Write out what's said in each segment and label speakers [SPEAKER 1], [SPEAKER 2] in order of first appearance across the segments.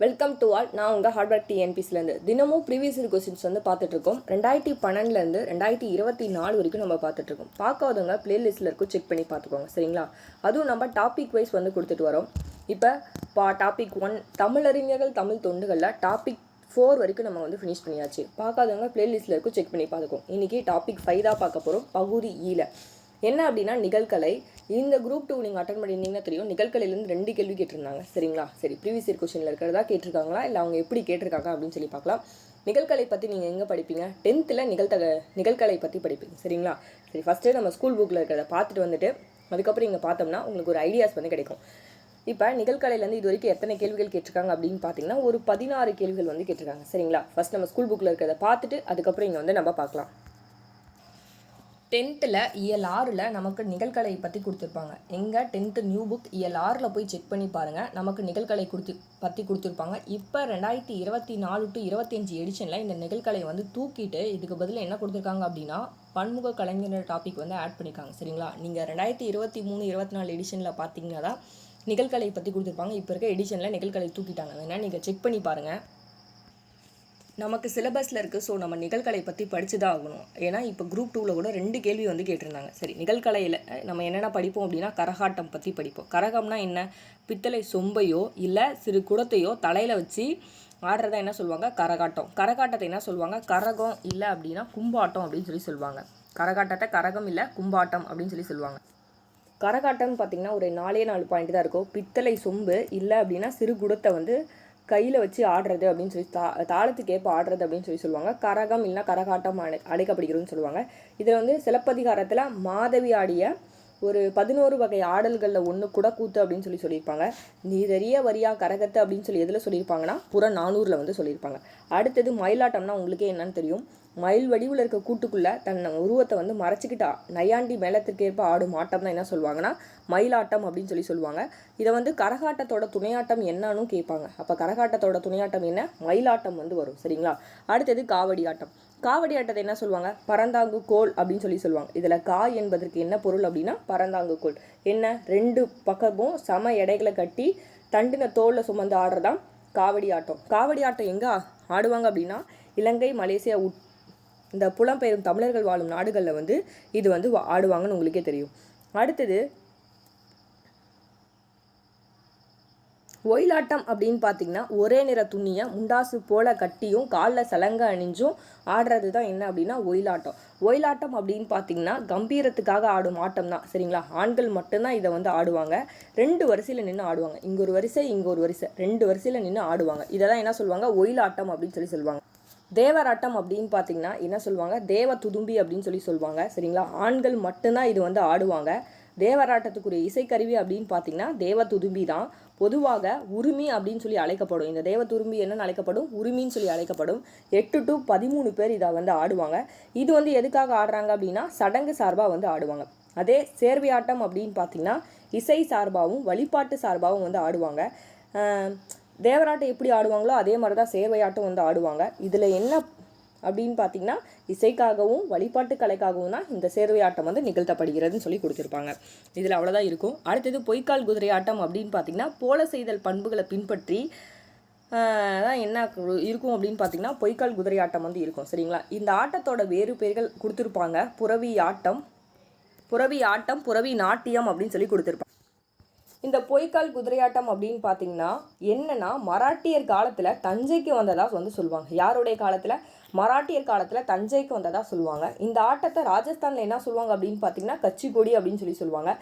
[SPEAKER 1] Welcome to all நான் உங்கள் hardware டிஎன்பிஸ்லேருந்து தினமும் ப்ரீவியஸ் இயர் கொஸ்டின்ஸ் வந்து பார்த்துட்ருக்கோம் ரெண்டாயிரத்தி பன்னெண்டுலேருந்து ரெண்டாயிரத்தி இருபத்தி நாலு வரைக்கும் நம்ம பார்த்துட்ருக்கோம் பார்க்காதவங்க பிளேலிஸ்ட்டில் இருக்கும் செக் பண்ணி பார்த்துக்கோங்க. சரிங்களா? அதுவும் நம்ம டாபிக் வைஸ் வந்து கொடுத்துட்டு வரோம். இப்போ பா டாபிக் ஒன் தமிழறிஞர்கள் தமிழ் தொண்டுகளில் டாபிக் ஃபோர் வரைக்கும் நம்ம வந்து ஃபினிஷ் பண்ணியாச்சு. பார்க்காதவங்க பிளேலிஸ்ட்டில் இருக்கும் செக் பண்ணி பார்த்துக்கோம் இன்றைக்கி டாபிக் ஃபைவ் தான் பார்க்க போகிறோம் பகுதி e ஈல என்ன அப்படின்னா நிகழ்கலை. இந்த குரூப் டூ நீங்கள் அட்டன் பண்ணியிருந்தீங்கன்னா தெரியும். நிகழ்கலையிலேருந்து ரெண்டு கேள்வி கேட்டிருந்தாங்க. சரிங்களா? சரி ப்ரீவியஸ் இயர் கொஷனில் இருக்கிறதா கேட்டிருக்காங்களா? இல்லை அவங்க எப்படி கேட்டிருக்காங்க அப்படின்னு சொல்லி பார்க்கலாம். நிகழ்கலை பற்றி நீங்கள் எங்கே படிப்பீங்க? டென்த்தில் நிகழ்த்தக நிகழ்கலை பற்றி படிப்பீங்க. சரிங்களா? சரி ஃபஸ்ட்டு நம்ம ஸ்கூல் புக்கில் இருக்கிறத பார்த்துட்டு வந்துட்டு அதுக்கப்புறம் இங்கே பார்த்தோம்னா உங்களுக்கு ஒரு ஐடியாஸ் வந்து கிடைக்கும். இப்போ நிகழ்கலையிலேருந்து இது வரைக்கும் எத்தனை கேள்விகள் கேட்டிருக்காங்க அப்படின்னு பார்த்தீங்கன்னா ஒரு பதினாறு கேள்விகள் வந்து கேட்டிருக்காங்க. சரிங்களா? ஃபஸ்ட் நம்ம ஸ்கூல் புக்கில் இருக்கிறத பார்த்துட்டு அதுக்கப்புறம் இங்கே வந்து நம்ம பார்க்கலாம். டென்த்தில் இயல் ஆறில் நமக்கு நிகழ்கலை பற்றி கொடுத்துருப்பாங்க. எங்கே டென்த்து நியூ புக் இயல் ஆறில் போய் செக் பண்ணி பாருங்கள் நமக்கு நிகழ்கலை கொடுத்து பற்றி கொடுத்துருப்பாங்க. இப்போ ரெண்டாயிரத்தி இருபத்தி நாலு டு இருபத்தஞ்சி எடிஷனில் இந்த நிகழ்கலை வந்து தூக்கிட்டு இதுக்கு பதில் என்ன கொடுத்துருக்காங்க அப்படின்னா பன்முக கலைஞர் டாபிக் வந்து ஆட் பண்ணியிருக்காங்க சரிங்களா? நீங்கள் ரெண்டாயிரத்தி இருபத்தி மூணு இருபத்தி நாலு எடிஷனில் பார்த்தீங்கன்னா தான் நிகழ்கலை பற்றி கொடுத்துருப்பாங்க. இப்போ இருக்க எடிஷனில் நிகழ்கலை தூக்கிட்டாங்க. வேணால் நீங்கள் செக் பண்ணி பாருங்கள் நமக்கு சிலபஸில் இருக்குது ஸோ நம்ம நிகழ்கலை பற்றி படித்து தான் ஆகணும். ஏன்னா இப்போ குரூப் டூவில் கூட ரெண்டு கேள்வி வந்து கேட்டிருந்தாங்க. சரி நிகழ்கலையில் நம்ம என்னென்ன படிப்போம் அப்படின்னா கரகாட்டம் பற்றி படிப்போம். கரகம்னா என்ன? பித்தளை சொம்பையோ இல்லை சிறு குடத்தையோ தலையில் வச்சு ஆடுறதா என்ன சொல்லுவாங்க? கரகாட்டம். கரகாட்டத்தை என்ன சொல்லுவாங்க? கரகம் இல்லை அப்படின்னா கும்பாட்டம் அப்படின்னு சொல்லி சொல்லுவாங்க. கரகாட்டத்தை கரகம் இல்லை கும்பாட்டம் அப்படின்னு சொல்லி சொல்லுவாங்க. கரகாட்டம்னு பார்த்தீங்கன்னா ஒரு நாலே நாலு பாயிண்ட் தான் இருக்கும். பித்தளை சொம்பு இல்லை அப்படின்னா சிறு குடத்தை வந்து கையில் வச்சு ஆடுறது அப்படின்னு சொல்லி தா தாளத்துக்கேற்ப ஆடுறது அப்படின்னு சொல்லி சொல்லுவாங்க. கரகம் இல்லைன்னா கரகாட்டம் அடை அடைக்கப்படுகிறதுன்னு சொல்லுவாங்க. இதில் வந்து சிலப்பதிகாரத்தில் மாதவி ஆடிய ஒரு பதினோரு வகை ஆடல்களில் ஒன்று குடக்கூத்து அப்படின்னு சொல்லி சொல்லியிருப்பாங்க. நீதறிய வரியா கரகத்து அப்படின்னு சொல்லி எதில் சொல்லியிருப்பாங்கன்னா புற நானூறில் வந்து சொல்லியிருப்பாங்க. அடுத்தது மயிலாட்டம்னா உங்களுக்கே என்னன்னு தெரியும். மயில் வடிவில் இருக்க கூட்டுக்குள்ளே தன் உருவத்தை வந்து மறைச்சிக்கிட்டா நையாண்டி மேளத்திற்கேற்ப ஆடும் ஆட்டம் தான் என்ன சொல்லுவாங்கன்னா மயிலாட்டம் அப்படின்னு சொல்லி சொல்லுவாங்க. இதை வந்து கரகாட்டத்தோட துணையாட்டம் என்னன்னு கேட்பாங்க. அப்போ கரகாட்டத்தோட துணையாட்டம் என்ன? மயிலாட்டம் வந்து வரும் சரிங்களா? அடுத்தது காவடி ஆட்டம். காவடி ஆட்டத்தை என்ன சொல்லுவாங்க? பரந்தாங்கு கோல் அப்படின்னு சொல்லி சொல்லுவாங்க. இதில் கா என்பதற்கு என்ன பொருள் அப்படின்னா பரந்தாங்கு கோல். என்ன? ரெண்டு பக்கமும் சம எடைகளை கட்டி தண்டின தோலில் சுமந்து ஆடுறதான் காவடி ஆட்டம். காவடி ஆட்டம் எங்கே ஆடுவாங்க அப்படின்னா இலங்கை மலேசியா உட் இந்த புலம்பெயரும் தமிழர்கள் வாழும் நாடுகளில் வந்து இது வந்து வா- ஆடுவாங்கன்னு உங்களுக்கே தெரியும். அடுத்தது ஒயிலாட்டம் அப்படின்னு பார்த்தீங்கன்னா ஒரே நிற துணியை முண்டாசு போல கட்டியும் காலில் சலங்க அணிஞ்சும் ஆடுறது தான் என்ன அப்படின்னா ஒயிலாட்டம். ஒயிலாட்டம் அப்படின்னு பார்த்தீங்கன்னா கம்பீரத்துக்காக ஆடும் ஆட்டம் தான் சரிங்களா? ஆண்கள் மட்டும்தான் இதை வந்து ஆடுவாங்க. ரெண்டு வரிசையில் நின்று ஆடுவாங்க. இங்கே ஒரு வரிசை இங்கே ஒரு வரிசை. ரெண்டு வரிசையில் நின்று ஆடுவாங்க. இதை தான் என்ன சொல்லுவாங்க? ஒயிலாட்டம் அப்படின்னு சொல்லி சொல்லுவாங்க. தேவராட்டம் அப்படின்னு பார்த்தீங்கன்னா என்ன சொல்லுவாங்க? தேவ துதும்பி அப்படின்னு சொல்லி சொல்லுவாங்க சரிங்களா? ஆண்கள் மட்டும்தான் இது வந்து ஆடுவாங்க. தேவராட்டத்துக்குரிய இசைக்கருவி அப்படின்னு பார்த்தீங்கன்னா தேவ துதும்பி தான் பொதுவாக உரிமை அப்படின்னு சொல்லி அழைக்கப்படும். இந்த தேவ துரும்பி என்னன்னு அழைக்கப்படும்? உரிமின்னு சொல்லி அழைக்கப்படும். எட்டு டு பதிமூணு பேர் இதை வந்து ஆடுவாங்க. இது வந்து எதுக்காக ஆடுறாங்க அப்படின்னா சடங்கு சார்பாக வந்து ஆடுவாங்க. அதே சேர்வையாட்டம் அப்படின்னு பார்த்தீங்கன்னா இசை சார்பாகவும் வழிபாட்டு சார்பாகவும் வந்து ஆடுவாங்க. தேவராட்டம் எப்படி ஆடுவாங்களோ அதே மாதிரி தான் சேர்வையாட்டம் வந்து ஆடுவாங்க. இதில் என்ன அப்படின்னு பார்த்தீங்கன்னா இசைக்காகவும் வழிபாட்டு கலைக்காகவும் தான் இந்த சேர்வையாட்டம் வந்து நிகழ்த்தப்படுகிறதுன்னு சொல்லி கொடுத்துருப்பாங்க. இதில் அவ்வளோதான் இருக்கும். அடுத்தது பொய்க்கால் குதிரை ஆட்டம் அப்படின்னு பார்த்தீங்கன்னா போல செய்தல் பண்புகளை பின்பற்றி தான் என்ன இருக்கும் அப்படின்னு பார்த்தீங்கன்னா பொய்க்கால் குதிரை ஆட்டம் வந்து இருக்கும். சரிங்களா? இந்த ஆட்டத்தோட வேறு பெயர்கள் கொடுத்துருப்பாங்க. புறவி ஆட்டம் புறவி ஆட்டம் புறவி நாட்டியம் அப்படின்னு சொல்லி கொடுத்துருப்பாங்க. இந்த பொய்க்கால் குதிரையாட்டம் அப்படின்னு பார்த்தீங்கன்னா என்னன்னா மராட்டியர் காலத்தில் தஞ்சைக்கு வந்ததா வந்து சொல்லுவாங்க. யாருடைய காலத்தில்? மராட்டியர் காலத்தில் தஞ்சைக்கு வந்ததா சொல்லுவாங்க. இந்த ஆட்டத்தை ராஜஸ்தானில் என்ன சொல்லுவாங்க அப்படின்னு பார்த்தீங்கன்னா கச்சிக்கொடி அப்படின்னு சொல்லி சொல்லுவாங்க.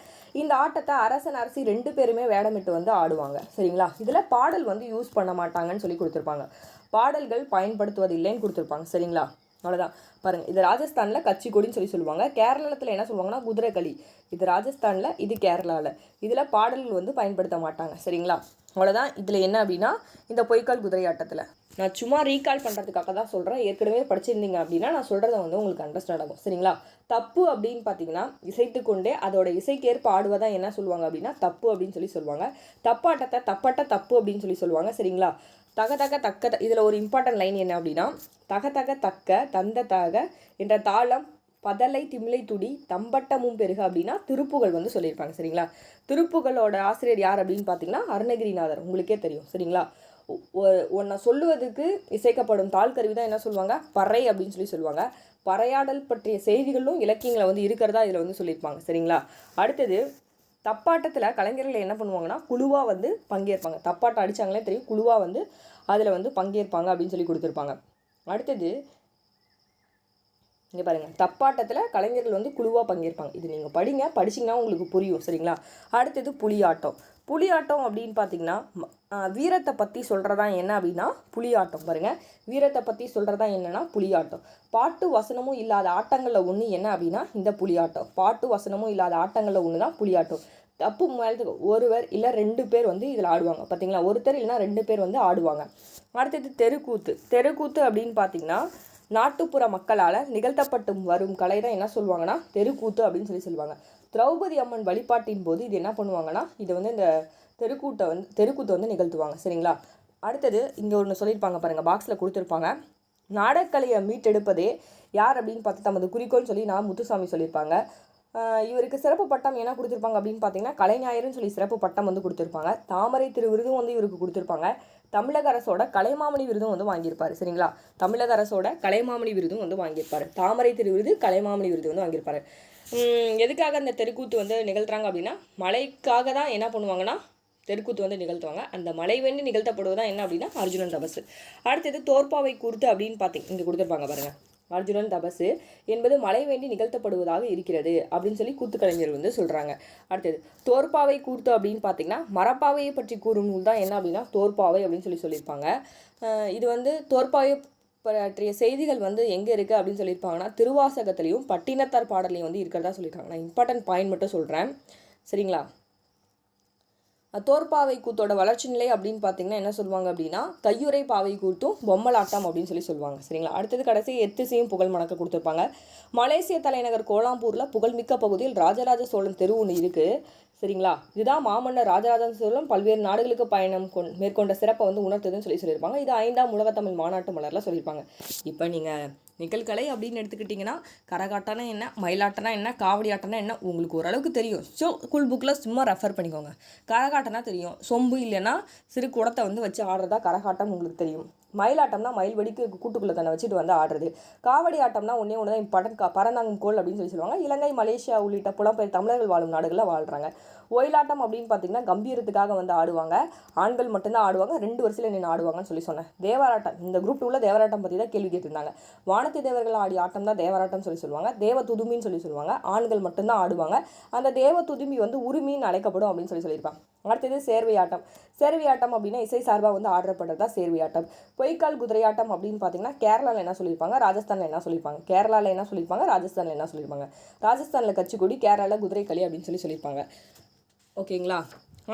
[SPEAKER 1] இந்த ஆட்டத்தை அரசன் அரசி ரெண்டு பேருமே வேடமிட்டு வந்து ஆடுவாங்க. சரிங்களா? இதில் பாடல் வந்து யூஸ் பண்ண மாட்டாங்கன்னு சொல்லி கொடுத்துருப்பாங்க. பாடல்கள் பயன்படுத்துவது இல்லைன்னு கொடுத்துருப்பாங்க. சரிங்களா? அவ்வளோதான் பாருங்கள் இது ராஜஸ்தானில் கச்சிக்கொடின்னு சொல்லி சொல்லுவாங்க. கேரளத்தில் என்ன சொல்லுவாங்கன்னா குதிரைக்களி இது ராஜஸ்தானில் இது கேரளாவில் இதில் பாடல்கள் வந்து பயன்படுத்த மாட்டாங்க. சரிங்களா? அவ்வளோதான் இதில் என்ன அப்படின்னா இந்த பொய்க்கால் குதிரை ஆட்டத்தில். நான் சும்மா ரீகால் பண்ணுறதுக்காக தான் சொல்கிறேன் ஏற்கனவே படிச்சிருந்தீங்க அப்படின்னா நான் சொல்கிறத வந்து உங்களுக்கு அண்டர்ஸ்டாண்ட் ஆகும். சரிங்களா? தப்பு அப்படின்னு பார்த்தீங்கன்னா இசைத்து கொண்டே அதோட இசைக்கேற்ப ஆடுவதான் என்ன சொல்லுவாங்க அப்படின்னா தப்பு அப்படின்னு சொல்லி சொல்லுவாங்க. தப்பாட்டத்தை தப்பாட்ட தப்பு அப்படின்னு சொல்லி சொல்லுவாங்க. சரிங்களா? தக தக தக்க இதில் ஒரு இம்பார்ட்டன்ட் லைன் என்ன அப்படின்னா தக தக தக்க தந்த தக என்ற தாளம் பதலை திமிலை துடி தம்பட்டமும் பெருக அப்படின்னா திருப்புகள் வந்து சொல்லியிருப்பாங்க சரிங்களா? திருப்புகளோட ஆசிரியர் யார் அப்படின்னு பார்த்தீங்கன்னா அருணகிரிநாதர். உங்களுக்கே தெரியும் சரிங்களா? ஒன்றை சொல்லுவதற்கு இசைக்கப்படும் தாள் கருவி தான் என்ன சொல்லுவாங்க? பறை அப்படின்னு சொல்லி சொல்லுவாங்க. பறையாடல் பற்றிய செய்திகளும் இலக்கியங்களை வந்து இருக்கிறதா இதில் வந்து சொல்லியிருப்பாங்க சரிங்களா? அடுத்தது தப்பாட்டத்தில் கலைஞர்கள் என்ன பண்ணுவாங்கன்னா குழுவாக வந்து பங்கேற்பாங்க. தப்பாட்டம் அடித்தாங்களே தெரியும். குழுவாக வந்து அதில் வந்து பங்கேற்பாங்க அப்படின்னு சொல்லி கொடுத்துருப்பாங்க. அடுத்தது இங்கே பாருங்கள் தப்பாட்டத்தில் கலைஞர்கள் வந்து குழுவாக பங்கேற்பாங்க. இது நீங்கள் படிங்க படிச்சிங்கன்னா உங்களுக்கு புரியும் சரிங்களா? அடுத்தது புலியாட்டம். புலியாட்டம் அப்படின்னு பார்த்தீங்கன்னா வீரத்தை பற்றி சொல்கிறதா என்ன அப்படின்னா புலியாட்டம். பாருங்கள் வீரத்தை பற்றி சொல்கிறதா என்னன்னா புலியாட்டம். பாட்டு வசனமும் இல்லாத ஆட்டங்களில் ஒன்று என்ன அப்படின்னா இந்த புலியாட்டம். பாட்டு வசனமும் இல்லாத ஆட்டங்களில் ஒன்று தான் புலியாட்டம். தப்பு மேலத்துக்கு ஒருவர் இல்லை ரெண்டு பேர் வந்து இதில் ஆடுவாங்க. பார்த்தீங்களா ஒருத்தர் இல்லைன்னா ரெண்டு பேர் வந்து ஆடுவாங்க. அடுத்தது தெருக்கூத்து. தெருக்கூத்து அப்படின்னு பார்த்தீங்கன்னா நாட்டுப்புற மக்களால் நிகழ்த்தப்பட்டு வரும் கலை தான் என்ன சொல்லுவாங்கன்னா தெருக்கூத்து அப்படின்னு சொல்லி சொல்லுவாங்க. திரௌபதி அம்மன் வழிபாட்டின் போது இது என்ன பண்ணுவாங்கன்னா இதை வந்து இந்த தெருக்கூட்டை வந்து தெருக்கூத்தை வந்து நிகழ்த்துவாங்க. சரிங்களா? அடுத்தது இங்கே ஒன்று சொல்லியிருப்பாங்க பாருங்கள் பாக்ஸில் கொடுத்துருப்பாங்க. நாடகக்கலையை மீட்டெடுப்பதே யார் அப்படின்னு பார்த்து தமது குறிக்கோள்னு சொல்லி நான் முத்துசாமி சொல்லியிருப்பாங்க. இவருக்கு சிறப்பு பட்டம் என்ன கொடுத்துருப்பாங்க அப்படின்னு பார்த்தீங்கன்னா கலைஞாயிறுன்னு சொல்லி சிறப்பு பட்டம் வந்து கொடுத்துருப்பாங்க. தாமரை திரு விருதும் வந்து இவருக்கு கொடுத்துருப்பாங்க. தமிழக அரசோட கலைமாமணி விருதும் வந்து வாங்கியிருப்பாரு. சரிங்களா? தமிழக அரசோட கலைமாமணி விருதும் வந்து வாங்கியிருப்பாரு. தாமரை திரு விருது கலைமாமணி விருது வந்து வாங்கியிருப்பாரு. எதுக்காக அந்த தெருக்கூத்து வந்து நிகழ்த்துறாங்க அப்படின்னா மழைக்காக தான் என்ன பண்ணுவாங்கன்னா தெருக்கூத்து வந்து நிகழ்த்துவாங்க. அந்த மலை வேண்டி நிகழ்த்தப்படுவதா என்ன அப்படின்னா அர்ஜுனன் தபசு. அடுத்தது தோற்பாவை கூர்த்து அப்படின்னு பார்த்தீங்க இங்கே கொடுத்துருப்பாங்க பாருங்க. அர்ஜுனன் தபசு என்பது மழை வேண்டி நிகழ்த்தப்படுவதாக இருக்கிறது அப்படின்னு சொல்லி கூத்துக்கலைஞர் வந்து சொல்கிறாங்க அடுத்தது தோற்பாவை கூர்த்து அப்படின்னு பார்த்தீங்கன்னா மரப்பாவையை பற்றி கூறும் நூல் தான் என்ன அப்படின்னா தோற்பாவை அப்படின்னு சொல்லி சொல்லியிருப்பாங்க. இது வந்து தோற்பாவை பற்றிய செய்திகள் வந்து எங்கே இருக்குது அப்படின்னு சொல்லியிருப்பாங்கன்னா திருவாசகத்துலேயும் பட்டினத்தார் பாடலையும் வந்து இருக்கிறதா சொல்லியிருக்காங்க. நான் இம்பார்ட்டன்ட் பாயிண்ட் மட்டும் சொல்கிறேன் சரிங்களா? தோற்பாவை கூத்தோட வளர்ச்சி நிலை அப்படின்னு பார்த்தீங்கன்னா என்ன சொல்லுவாங்க அப்படின்னா கையுறை பாவை கூத்தும் பொம்மலாட்டம் அப்படின்னு சொல்லி சொல்லுவாங்க. சரிங்களா? அடுத்தது கடைசி எத்திசையும் புகழ் மணக்க கொடுத்துருப்பாங்க. மலேசிய தலைநகர் கோலாம்பூரில் புகழ்மிக்க பகுதியில் ராஜராஜ சோழன் தெரு ஒன்று இருக்குது சரிங்களா? இதுதான் மாமன்னர் ராஜராஜ சோழன் பல்வேறு நாடுகளுக்கு பயணம் கொண் மேற்கொண்ட சிறப்பை வந்து உணர்த்துதுன்னு சொல்லி சொல்லியிருப்பாங்க. இது ஐந்தாம் உலகத்தமிழ் மாநாட்டு மலரில் சொல்லியிருப்பாங்க. இப்போ நீங்கள் நிகழ்கலை அப்படின்னு எடுத்துக்கிட்டிங்கன்னா கரகாட்டம்னா என்ன மயிலாட்டம்னா என்ன காவடி ஆட்டம்னா என்ன உங்களுக்கு ஓரளவுக்கு தெரியும். ஸோ ஸ்கூல் புக்கில் சும்மா ரெஃபர் பண்ணிக்கோங்க. கரகாட்டம்னா தெரியும். சொம்பு இல்லைன்னா சிறு குடத்தை வந்து வச்சு ஆடுறதா கரகாட்டம் உங்களுக்கு தெரியும். மயிலாட்டம்னா மயில் வெடிக்கு கூட்டுக்குள்ளே தன்னை வச்சுட்டு வந்து ஆடுறது. காவடி ஆட்டம்னா ஒன்றே ஒன்று தான் இம்பார்ட்டன்ட் கா பரந்தாங்கும் கோல் அப்படின்னு சொல்லி சொல்லுவாங்க. இலங்கை மலேசியா உள்ளிட்ட புலம்பெயர் தமிழர்கள் வாழும் நாடுகளில் வாழ்கிறாங்க ஒயிலாட்டம் அப்படின்னு பார்த்தீங்கன்னா கம்பீரத்துக்காக வந்து ஆடுவாங்க. ஆண்கள் மட்டும்தான் ஆடுவாங்க. ரெண்டு வருஷத்தில் நின்று ஆடுவாங்கன்னு சொல்லி சொன்னேன். தேவராட்டம் இந்த குரூப் உள்ள தேவராட்டம் பற்றி தான் கேள்வி கேட்டிருந்தாங்க. வானத்து தேவர்கள் ஆடிய ஆட்டம் தான் தேவராட்டம் சொல்லி சொல்லுவாங்க. தேவ துதுமின்னு சொல்லி சொல்லுவாங்க. ஆண்கள் மட்டும்தான் ஆடுவாங்க. அந்த தேவ துதுமி வந்து உரிமின்னு அழைக்கப்படும் அப்படின்னு சொல்லி சொல்லியிருப்பாங்க. அடுத்தது சேர்வை ஆட்டம் சேர்வை ஆட்டம் அப்படின்னா இசை சார்பாக வந்து ஆடுறப்படுறது தான் சேர்வை ஆட்டம் பொய்க்கால் குதிரையாட்டம் அப்படின்னு பார்த்தீங்கன்னா கேரளாவில் என்ன சொல்லியிருப்பாங்க? ராஜஸ்தானில் என்ன சொல்லியிருப்பாங்க? கேரளாவில் என்ன சொல்லியிருப்பாங்க? ராஜஸ்தானில் என்ன சொல்லியிருப்பாங்க? ராஜஸ்தானில் கச்சிக்கொடி கேரளாவில் குதிரை களி அப்படின்னு சொல்லி சொல்லியிருப்பாங்க. ஓகேங்களா?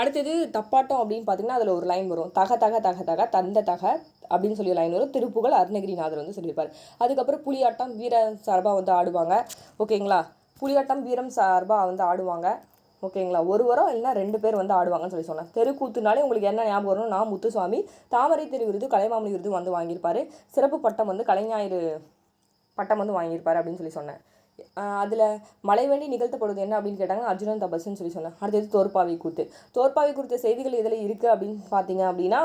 [SPEAKER 1] அடுத்தது தப்பாட்டம் அப்படின்னு பார்த்தீங்கன்னா அதில் ஒரு லைன் வரும். தக தக தக தக தந்த தக அப்படின்னு சொல்லி லைன் வரும். திருப்புகழ் அருணகிரிநாதர் வந்து சொல்லியிருப்பார். அதுக்கப்புறம் புலியாட்டம் வீர சார்பாக வந்து ஆடுவாங்க. ஓகேங்களா? புலியாட்டம் வீரம் சார்பாக வந்து ஆடுவாங்க. ஓகேங்களா? ஒரு வாரம் இல்லைன்னா ரெண்டு பேர் வந்து ஆடுவாங்கன்னு சொல்லி சொன்னேன் தெருக்கூத்துனாலே உங்களுக்கு என்ன ஞாபகம் வரும் நான் முத்துசுவாமி தாமரை தெரு விருது கலைமாமணி விருது வந்து வாங்கியிருப்பாரு. சிறப்பு பட்டம் வந்து கலைஞாயிறு பட்டம் வந்து வாங்கியிருப்பாரு அப்படின்னு சொல்லி சொன்னேன். அதில் மழை வேண்டி நிகழ்த்தப்படுவது என்ன அப்படின்னு கேட்டாங்க அர்ஜுனன் தபஸ்ன்னு சொல்லி சொன்னேன் அடுத்தது தோற்பாவை கூத்து. தோற்பாவை குறித்த செய்திகள் இதில் இருக்குது அப்படின்னு பார்த்தீங்க அப்படின்னா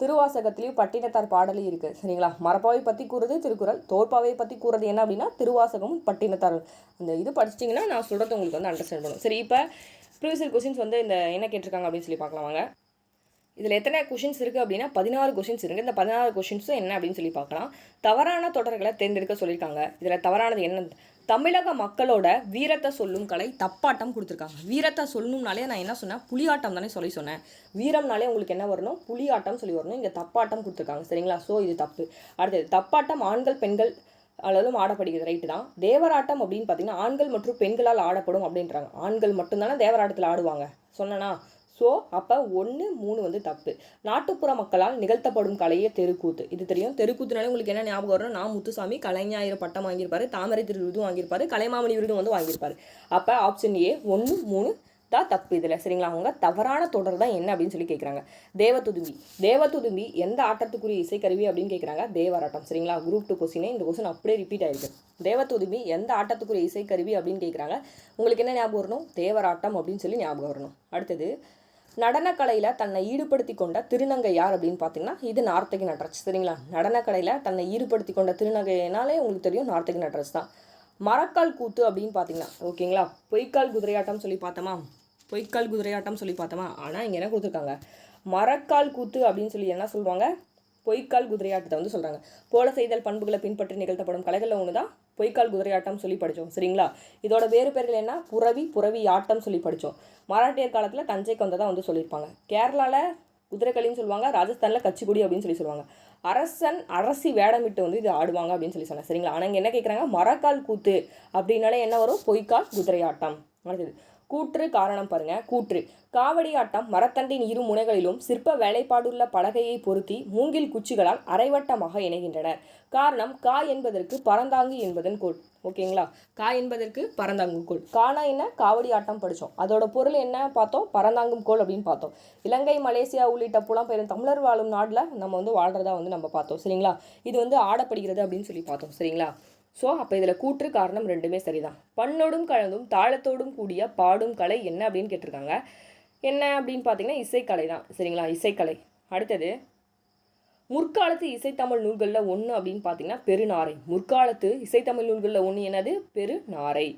[SPEAKER 1] திருவாசகத்திலையும் பட்டினத்தார் பாடலும் இருக்குது சரிங்களா? மரப்பாவை பற்றி கூறுறது திருக்குறள். தோற்பாவை பற்றி கூறுறது என்ன அப்படின்னா திருவாசகமும் பட்டினத்தார் அந்த இது படிச்சிட்டிங்கன்னா நான் சொல்கிறது உங்களுக்கு வந்து அண்டர்ஸ்டாண்ட் பண்ணும் சரி இப்போ ப்ரீவியஸ் கொஸ்டின்ஸ் வந்து இந்த என்ன கேட்டிருக்காங்க அப்படின்னு சொல்லி பார்க்கலாம் வாங்க. இதில் எத்தனை கொஷின்ஸ் இருக்குது அப்படின்னா பதினாறு கொஷின்ஸ் இருக்குது இந்த பதினாறு கொஷின்ஸும் என்ன அப்படின்னு சொல்லி பார்க்கலாம். தவறான தொடர்களை தேர்ந்தெடுக்க சொல்லியிருக்காங்க. இதில் தவறானது என்ன தமிழக மக்களோட வீரத்தை சொல்லும் கலை தப்பாட்டம் கொடுத்துருக்காங்க. வீரத்தை சொல்லணும்னாலே நான் என்ன சொன்னேன்? புலியாட்டம் தானே சொல்லி சொன்னேன். வீரம்னாலே உங்களுக்கு என்ன வரணும்? புலியாட்டம் சொல்லி வரணும். இங்கே தப்பாட்டம் கொடுத்துருக்காங்க. சரிங்களா? ஸோ இது தப்பு. அடுத்தது தப்பாட்டம் ஆண்கள் பெண்கள் அளவிலும் ஆடப்படுகிறது. ரைட்டு தான். தேவராட்டம் அப்படின்னு பார்த்தீங்கன்னா ஆண்கள் மற்றும் பெண்களால் ஆடப்படும் அப்படின்றாங்க. ஆண்கள் மட்டும்தானே தேவராட்டத்தில் ஆடுவாங்க. சொன்னனா? ஸோ அப்போ ஒன்று மூணு வந்து தப்பு. நாட்டுப்புற மக்களால் நிகழ்த்தப்படும் கலையே தெருக்கூத்து. இது தெரியும்? தெருக்கூத்துனாலே உங்களுக்கு என்ன ஞாபகம் வரும் நான் முத்துசாமி கலைஞாயிரம் பட்டம் வாங்கியிருப்பாரு தாமரை திரு விருதும் வாங்கியிருப்பாரு கலைமாமணி விருதும் வந்து வாங்கியிருப்பார். அப்போ ஆப்ஷன் ஏ ஒன்று மூணு தான் தப்பு இதில். சரிங்களா? அவங்க தவறான தொடர் தான் என்ன அப்படின்னு சொல்லி கேட்குறாங்க தேவதுதும்பி. தேவதுதும்பி எந்த ஆட்டத்துக்குரிய இசைக்கருவி அப்படின்னு கேட்குறாங்க தேவராட்டம். சரிங்களா? குரூப் டூ கொஸ்டினே இந்த கொஸ்டின் அப்படியே ரிப்பீட் ஆகிருக்கு தேவதுதும்பி எந்த ஆட்டத்துக்குரிய இசைக்கருவி அப்படின்னு கேட்குறாங்க உங்களுக்கு என்ன ஞாபகம் வரணும்? தேவராட்டம் அப்படின்னு சொல்லி ஞாபகம் வரணும். அடுத்தது நடனக்கலையில் தன்னை ஈடுபடுத்தி கொண்ட திருநங்கை யார் அப்படின்னு பார்த்தீங்கன்னா இது நார்த்தகி நட்ராஜ். சரிங்களா? நடனக்கலையில் தன்னை ஈடுபடுத்தி கொண்ட திருநங்கைனாலே உங்களுக்கு தெரியும் நார்த்தகி நட்ராஜ் தான். மரக்கால் கூத்து அப்படின்னு பார்த்தீங்கன்னா ஓகேங்களா? பொய்க்கால் குதிரையாட்டம் சொல்லி பார்த்தோமா? பொய்க்கால் குதிரையாட்டம் சொல்லி பார்த்தோமா? ஆனால் இங்கே என்ன கொடுத்துருக்காங்க? மரக்கால் கூத்து அப்படின்னு சொல்லி என்ன சொல்லுவாங்க? பொய்க்கால் குதிரையாட்டத்தை வந்து சொல்கிறாங்க போல செய்தல் பண்புகளை பின்பற்றி நிகழ்த்தப்படும் கலைகளில் ஒன்று தான் பொய்க்கால் குதிரையாட்டம் சொல்லி படித்தோம் சரிங்களா? இதோட வேறு பேர்கள் என்ன? புறவி புறவி ஆட்டம் சொல்லி படித்தோம் மராட்டியர் காலத்தில் தஞ்சைக்கு வந்ததாக வந்து சொல்லியிருப்பாங்க. கேரளாவில் குதிரைக்களின்னு சொல்லுவாங்க ராஜஸ்தானில் கச்சிக்குடி அப்படின்னு சொல்லி சொல்லுவாங்க. அரசன் அரசி வேடமிட்டு வந்து இது ஆடுவாங்க அப்படின்னு சொல்லி சொன்னாங்க சரிங்களா? ஆனால் இங்கே என்ன கேட்குறாங்க மரக்கால் கூத்து அப்படின்னாலே என்ன வரும்? பொய்க்கால் குதிரையாட்டம். அடுத்தது கூற்று காரணம் பாருங்க. கூற்று. காவடி ஆட்டம் மரத்தண்டின் இரு முனைகளிலும் சிற்ப வேலைப்பாடுள்ள பலகையை பொருத்தி மூங்கில் குச்சிகளால் அரைவட்டமாக இணைகின்றனர். காரணம் கா என்பதற்கு பரந்தாங்கு என்பதன் கோள் ஓகேங்களா? கா என்பதற்கு பரந்தாங்கும் கோள் கானா என்ன? காவடி ஆட்டம் படித்தோம். அதோட பொருள் என்ன பார்த்தோம்? பரந்தாங்கும் கோள் அப்படின்னு பார்த்தோம். இலங்கை மலேசியா உள்ளிட்ட புலம்பெயரும் தமிழர் வாழும் நாட்டில் நம்ம வந்து வாழ்கிறதா வந்து நம்ம பார்த்தோம். சரிங்களா? இது வந்து ஆடப்படுகிறது அப்படின்னு சொல்லி பார்த்தோம். சரிங்களா? ஸோ அப்போ இதில் கூற்று காரணம் ரெண்டுமே சரிதான். பண்ணோடும் கலந்தும் தாளத்தோடும் கூடிய பாடும் கலை என்ன அப்படின்னு கேட்டிருக்காங்க. என்ன அப்படின்னு பார்த்தீங்கன்னா இசைக்கலை தான். சரிங்களா? இசைக்கலை. அடுத்தது முற்காலத்து இசைத்தமிழ் நூல்களில் ஒன்று அப்படின்னு பார்த்தீங்கன்னா பெருநாரை. முற்காலத்து இசைத்தமிழ் நூல்களில் ஒன்று என்னது? பெருநாரை.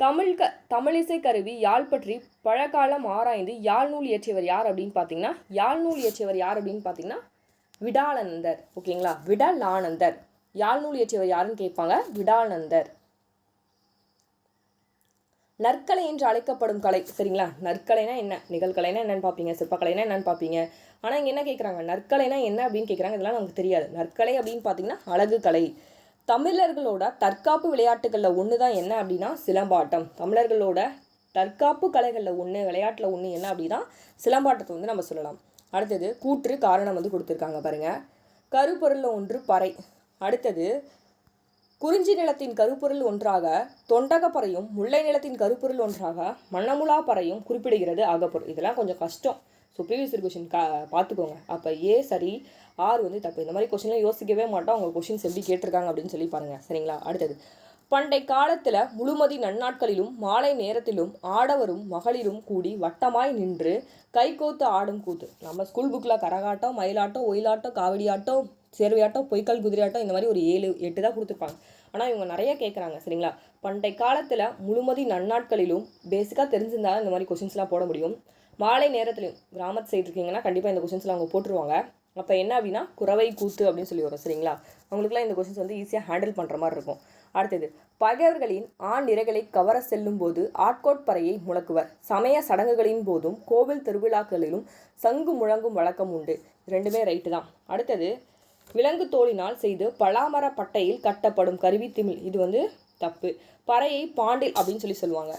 [SPEAKER 1] தமிழ் க தமிழிசை கருவி யாழ் பற்றி பழக்காலம் ஆராய்ந்து யாழ் நூல் இயற்றியவர் யார் அப்படின்னு பார்த்தீங்கன்னா யாழ் நூல் இயற்றியவர் யார் அப்படின்னு பார்த்தீங்கன்னா விடாலந்தர் ஓகேங்களா? விடலானந்தர் யாழ் நூல் இயற்றியவர் யாருன்னு கேட்பாங்க விடானந்தர் நற்கலை என்று அழைக்கப்படும் கலை சரிங்களா? நற்கலைனா என்ன? நிகழ்கலைனா என்னன்னு பார்ப்பீங்க சிற்பக்கலைனா என்னன்னு பார்ப்பீங்க. ஆனால் இங்கே என்ன கேட்குறாங்க? நற்கலைனா என்ன அப்படின்னு கேட்குறாங்க இதெல்லாம் நமக்கு தெரியாது. நற்கலை அப்படின்னு பார்த்தீங்கன்னா அழகு கலை. தமிழர்களோட தற்காப்பு விளையாட்டுகளில் ஒன்று தான் என்ன அப்படின்னா சிலம்பாட்டம். தமிழர்களோட தற்காப்பு கலைகளில் ஒன்று விளையாட்டில் ஒன்று என்ன அப்படின்னா சிலம்பாட்டத்தை வந்து நம்ம சொல்லலாம். அடுத்தது கூற்று காரணம் வந்து கொடுத்துருக்காங்க பாருங்கள் கருப்பொருளில் ஒன்று பறை. அடுத்தது குறிஞ்சி நிலத்தின் கருப்பொருள் ஒன்றாக தொண்டகப்பறையும் முல்லை நிலத்தின் கருப்பொருள் ஒன்றாக மன்னமுலா பறையும் குறிப்பிடுகிறது அகப்பொருள் இதெல்லாம் கொஞ்சம் கஷ்டம். ஸோ ப்ரீவியஸ் கொஷின் கா பார்த்துக்கோங்க அப்போ ஏ சரி ஆர் வந்து தப்பு. இந்த மாதிரி கொஷின்லாம் யோசிக்கவே மாட்டோம். அவங்க கொஷின்ஸ் எப்படி கேட்டிருக்காங்க அப்படின்னு சொல்லி பாருங்கள் சரிங்களா? அடுத்தது பண்டை காலத்தில் முழுமதி நன்னாட்களிலும் மாலை நேரத்திலும் ஆடவரும் மகளிரும் கூடி வட்டமாய் நின்று கைகோத்து ஆடும் கூத்து. நம்ம ஸ்கூல் புக்கில் கரகாட்டம் மயிலாட்டம் ஒயிலாட்டம் காவடியாட்டம் சேர்வையாட்டம் பொய்க்கால் குதிரையாட்டம் இந்த மாதிரி ஒரு ஏழு எட்டு தான் கொடுத்துருப்பாங்க. ஆனால் இவங்க நிறைய கேட்குறாங்க சரிங்களா? பண்டை காலத்தில் முழுமதி நன்னாட்களிலும் பேசிக்காக தெரிஞ்சிருந்தா இந்த மாதிரி கொஷின்ஸ்லாம் போட முடியும். மாலை நேரத்துலையும் கிராமத்து சைடு இருக்கீங்கன்னா கண்டிப்பாக இந்த கொஷின்ஸ்லாம் அவங்க போட்டுருவாங்க. அப்போ என்ன அப்படின்னா குறவை கூத்து அப்படின்னு சொல்லி வரும் சரிங்களா? அவங்களுக்குலாம் இந்த கொஷின்ஸ் வந்து ஈஸியாக ஹேண்டில் பண்ணுற மாதிரி இருக்கும். அடுத்தது பகைவர்களின் ஆண் நிறைகளை கவர செல்லும் போது ஆட்கோட்பறையை முழக்குவர். சமய சடங்குகளின் போதும் கோவில் திருவிழாக்களிலும் சங்கு முழங்கும் வழக்கம் உண்டு. ரெண்டுமே ரைட்டு தான். அடுத்தது விலங்கு தோலினால் செய்து பலாமர பட்டையில் கட்டப்படும் கருவி திமிழ் இது வந்து தப்பு. பறையை பாண்டில் அப்படின்னு சொல்லி சொல்லுவாங்க.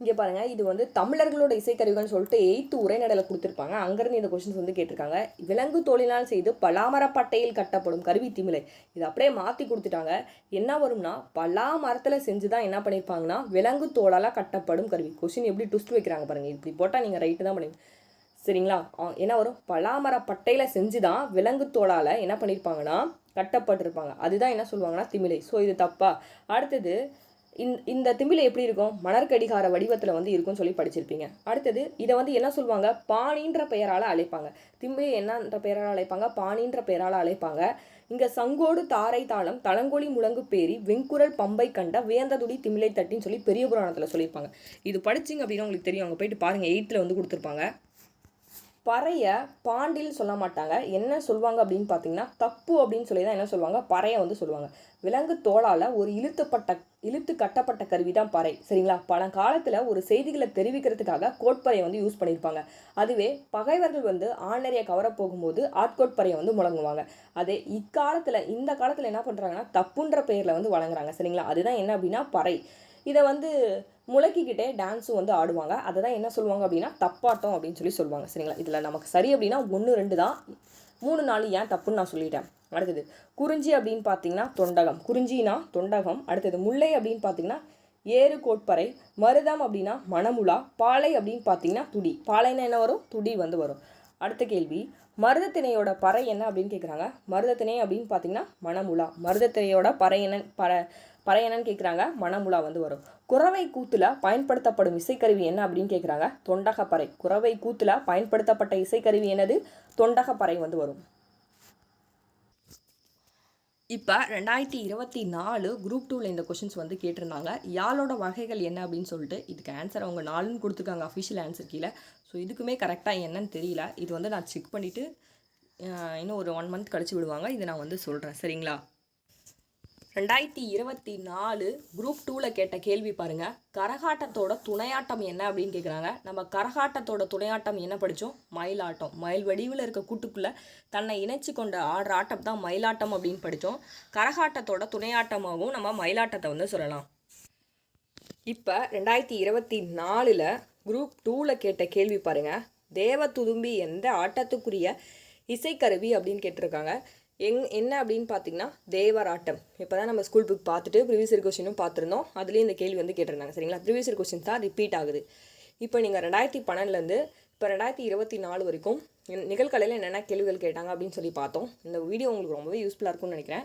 [SPEAKER 1] இங்கே பாருங்க இது வந்து தமிழர்களோட இசைக்கருவிகள்னு சொல்லிட்டு எயித்து உரைநடலை கொடுத்துருப்பாங்க. அங்கேருந்து இந்த கொஷின்ஸ் வந்து கேட்டிருக்காங்க. விலங்கு தோழினால் செய்து பலாமரப்பட்டையில் கட்டப்படும் கருவி திமிலை. இது அப்படியே மாற்றி கொடுத்துட்டாங்க. என்ன வரும்னா பலா மரத்தில் செஞ்சு தான் என்ன பண்ணியிருப்பாங்கன்னா விலங்கு தோளால் கட்டப்படும் கருவி. கொஷின் எப்படி ட்விஸ்ட் வைக்கிறாங்க பாருங்கள் இப்படி போட்டால் நீங்கள் ரைட்டு தான் பண்ணுவீங்க சரிங்களா? ஆ, என்ன வரும் பலாமர பட்டையில் செஞ்சு தான் விலங்கு தோளால் என்ன பண்ணியிருப்பாங்கன்னா கட்டப்பட்டிருப்பாங்க. அதுதான் என்ன சொல்லுவாங்கன்னா திமிலை ஸோ இது தப்பா. அடுத்தது இந்த இந்த திமிலை எப்படி இருக்கும்? மணற்கடிகார வடிவத்தில் வந்து இருக்கும்னு சொல்லி படிச்சிருப்பீங்க. அடுத்தது இதை வந்து என்ன சொல்லுவாங்க? பாணின்ற பெயரால் அழைப்பாங்க. திமிலை என்னன்ற பெயரால் அழைப்பாங்க? பாணின்ற பெயரால் அழைப்பாங்க. இங்கே சங்கோடு தாரை தாளம் தளங்கொலி முழங்கு பேரி வெண்குரல் பம்பை கண்ட வேந்ததுடி திமிலை தட்டின்னு சொல்லி பெரிய புராணத்தில் சொல்லியிருப்பாங்க. இது படிச்சிங்க அப்படின்னா உங்களுக்கு தெரியும். அங்கே போயிட்டு பாருங்கள் எயித்தில் வந்து கொடுத்துருப்பாங்க. பறைய பாண்டில் சொல்ல மாட்டாங்க. என்ன சொல்லுவாங்க அப்படின்னு பார்த்தீங்கன்னா தப்பு அப்படின்னு சொல்லி தான் என்ன சொல்லுவாங்க பறையை வந்து சொல்லுவாங்க விலங்கு தோளால் ஒரு இழுத்துப்பட்ட இழுத்து கட்டப்பட்ட கருவி தான் பறை சரிங்களா? பழங்காலத்தில் ஒரு செய்திகளை தெரிவிக்கிறதுக்காக கோட்பறையை வந்து யூஸ் பண்ணியிருப்பாங்க அதுவே பகைவர்கள் வந்து ஆணரையை கவர போகும்போது ஆட்கோட்பறையை வந்து முழங்குவாங்க. அதே இக்காலத்தில் இந்த காலத்தில் என்ன பண்ணுறாங்கன்னா தப்புன்ற பெயரில் வந்து வழங்குறாங்க சரிங்களா? அதுதான் என்ன அப்படின்னா பறை. இதை வந்து முழக்கிக்கிட்டே டான்ஸும் வந்து ஆடுவாங்க. அதை தான் என்ன சொல்லுவாங்க அப்படின்னா தப்பாட்டம் அப்படின்னு சொல்லி சொல்லுவாங்க. சரிங்களா? இதில் நமக்கு சரி அப்படின்னா ஒன்று ரெண்டு தான். மூணு நாலு ஏன் தப்புன்னு நான் சொல்லிட்டேன். அடுத்தது குறிஞ்சி அப்படின்னு பார்த்தீங்கன்னா தொண்டகம். குறிஞ்சினா தொண்டகம். அடுத்தது முல்லை அப்படின்னு பார்த்தீங்கன்னா ஏறு கோட்பறை. மருதம் அப்படின்னா மணமுலா. பாலை அப்படின்னு பார்த்தீங்கன்னா துடி. பாலைன்னா என்ன வரும்? துடி வந்து வரும். அடுத்த கேள்வி மருதத்திணையோட பறை என்ன அப்படின்னு கேட்குறாங்க மருதத்திணை அப்படின்னு பார்த்தீங்கன்னா மணமுலா. மருதத்திணையோட பறை என்ன? பற பறை என்னன்னு கேட்குறாங்க மணமுலா வந்து வரும். குறவை கூத்துல பயன்படுத்தப்படும் இசைக்கருவி என்ன அப்படின்னு கேட்குறாங்க தொண்டகப்பறை குறவை கூத்துல பயன்படுத்தப்பட்ட இசைக்கருவி என்னது? தொண்டகப்பறை வந்து வரும். இப்போ ரெண்டாயிரத்தி இருபத்தி நாலு குரூப் டூவில் இந்த கொஷின்ஸ் வந்து கேட்டிருந்தாங்க. யாழோட வகைகள் என்ன அப்படின்னு சொல்லிட்டு இதுக்கு ஆன்சர் அவங்க நாலுன்னு கொடுத்துருக்காங்க அஃபிஷியல் ஆன்சர் கீழே. ஸோ இதுக்குமே கரெக்டாக என்னன்னு தெரியல. இது வந்து நான் செக் பண்ணிவிட்டு இன்னும் ஒரு ஒன் மந்த் கழிச்சு விடுவாங்க. இதை நான் வந்து சொல்கிறேன் சரிங்களா? ரெண்டாயிரத்தி இருபத்தி நாலு குரூப் டூவில் கேட்ட கேள்வி பாருங்கள் கரகாட்டத்தோட துணையாட்டம் என்ன அப்படின்னு கேட்குறாங்க நம்ம கரகாட்டத்தோட துணையாட்டம் என்ன படித்தோம் மயிலாட்டம். மயில் வடிவில் இருக்க கூட்டுக்குள்ளே தன்னை இணைச்சு கொண்ட ஆடுற ஆட்டம் தான் மயிலாட்டம் அப்படின்னு படித்தோம் கரகாட்டத்தோட துணையாட்டமாகவும் நம்ம மயிலாட்டத்தை வந்து சொல்லலாம். இப்போ ரெண்டாயிரத்தி இருபத்தி நாலில் குரூப் டூவில் கேட்ட கேள்வி பாருங்கள் தேவ துதும்பி எந்த ஆட்டத்துக்குரிய இசைக்கருவி அப்படின்னு கேட்டிருக்காங்க. எங் என்ன அப்படின்னு பார்த்தீங்கன்னா தேவராட்டம். இப்போ தான் நம்ம ஸ்கூல் புக் பார்த்துட்டு ப்ரீவியஸ் இயர் கொஸ்டினும் பார்த்துருந்தோம். அதுலேயும் இந்த கேள்வி வந்து கேட்டிருந்தாங்க. சரிங்களா? ப்ரீவியஸ் இயர் கொஸ்டின் தான் ரிப்பீட் ஆகுது. இப்போ நீங்கள் ரெண்டாயிரத்தி பன்னெண்டுலேருந்து இப்போ ரெண்டாயிரத்தி இருபத்தி நாலு வரைக்கும் நிக- நிகழ்கலையில் என்னென்ன கேள்விகள் கேட்டாங்க அப்படின்னு சொல்லி பார்த்தோம். இந்த வீடியோ உங்களுக்கு ரொம்பவே யூஸ்ஃபுல்லாக இருக்கும்னு நினைக்கிறேன்.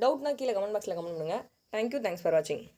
[SPEAKER 1] டவுட்னா கீழே கமெண்ட் பாக்ஸில் கமெண்ட் பண்ணுங்கள் தேங்க்யூ தேங்க்ஸ் ஃபார் வாட்சிங்